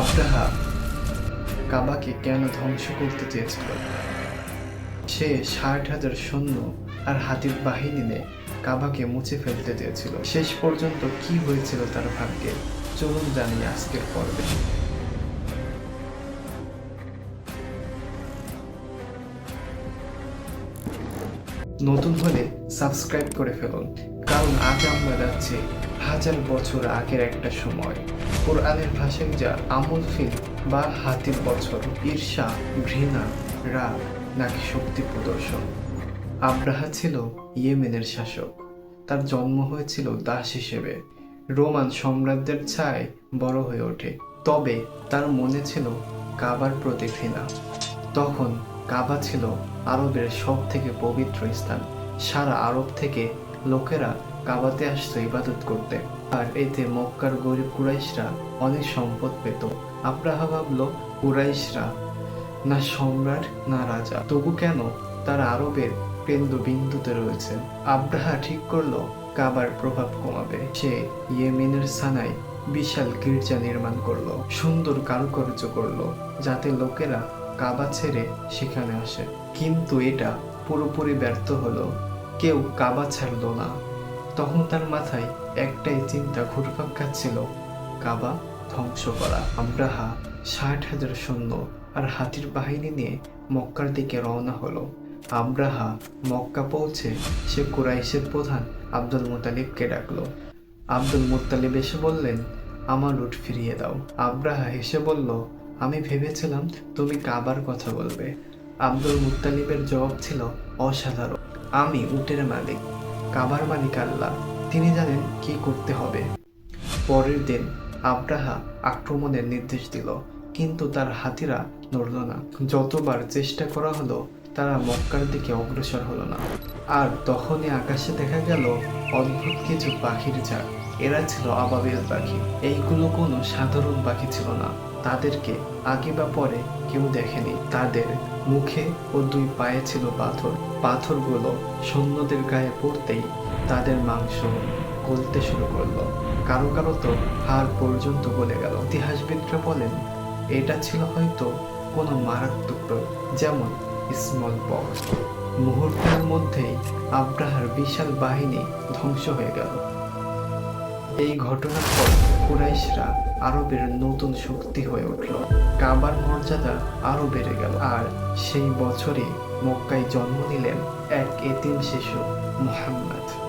আব্রাহা কাবাকে কেন ধ্বংস করতে চেয়েছিল? সে ষাট হাজার সৈন্য আর হাতির বাহিনী নিয়ে কাবাকে মুছে ফেলতে চেয়েছিল। শেষ পর্যন্ত কি হয়েছিল তার ভাগ্যে, চলুন জানি আজকের পর্বে। নতুন হলে সাবস্ক্রাইব করে ফেলুন। কারণ আজ আমরা যাচ্ছি হাজার বছর আগের একটা সময়। কোরআনের ভাষায় যা আমল ফিল বা হাতির বছর, ঈর্ষা, ঘৃণা, রাগ নাকি শক্তি প্রদর্শন। আব্রাহা ছিল ইয়েমেনের শাসক। তার জন্ম হয়েছিল দাস হিসেবে। রোমান সম্রাটদের ছায় বড় হয়ে ওঠে। তবে তার মনে ছিল কাবার প্রতি ঘৃণা। তখন কাবা ছিল আরবের সব থেকে পবিত্র স্থান। সারা আরব থেকে লোকেরা কাবাতে আসতো ইবাদত করতে। আর এতে মক্কার গরিব কুরাইশরা অনেক সম্পদ পেত। আব্রাহা ভাবল, কুরাইশরা না সম্রাট, না রাজা। তবু কেন? তারা আরবের কেন্দ্র বিন্দুতে রয়েছে। আব্রাহা ঠিক করল কাবার প্রভাব কমাবে। সে ইয়েমেনের সানায় বিশাল গির্জা নির্মাণ করল। সুন্দর কারুকার্য করল, যাতে লোকেরা কাবা ছেড়ে সেখানে আসে। কিন্তু এটা পুরোপুরি ব্যর্থ হলো। কেউ কাবা ছাড়লো না। তখন তার মাথায় একটাই চিন্তা ঘুরপাক খাচ্ছিল কাবা ধ্বংস করা। আব্রাহা ষাট হাজার সৈন্য আর হাতির বাহিনী নিয়ে মক্কার দিকে রওনা হলো। আব্রাহা মক্কা পৌঁছে সে কুরাইশের প্রধান আব্দুল মুতালিবকে ডাকলো। আব্দুল মুতালিব এসে বললেন, আমার উট ফিরিয়ে দাও। আব্রাহা হেসে বলল আমি ভেবেছিলাম তুমি কাবার কথা বলবে। আব্দুল মুত্তালিবের জবাব ছিল অসাধারণ। আমি উটের মালিক, কাবার মালিক আল্লাহ, তিনি জানেন কি করতে হবে। পরের দিন আব্রাহা আক্রমণের নির্দেশ দিল, কিন্তু তার হাতিরা নড়ল না। যতবার চেষ্টা করা হলো, তারা মক্কার দিকে অগ্রসর হলো না। আর তখনই আকাশে দেখা গেল অদ্ভুত কিছু পাখির ঝাঁক। এরা ছিল আবাবিল পাখি। এইগুলো কোনো সাধারণ পাখি ছিল না। তাদেরকে আগে বা পরে কেউ দেখেনি। তাদের মুখে ও দুই পায়ে ছিল পাথর। পাথরগুলো সৈন্যদের গায়ে পড়তেই তাদের মাংস গলতে শুরু করল। কারও কারও তো হাড় পর্যন্ত গলে গেল। ইতিহাসবিদরা বলেন, এটা ছিল হয়তো কোনো মারাত্মক রোগ, যেমন স্মল পক্স মুহূর্তের মধ্যেই আব্রাহার বিশাল বাহিনী ধ্বংস হয়ে গেল। এই ঘটনার পর কুরাইশরা আরবের নতুন শক্তি হয়ে উঠল। কাবার মর্যাদা আরও বেড়ে গেল আর সেই বছরে মক্কায় জন্ম নিলেন এক এতিম শিশু, মোহাম্মদ।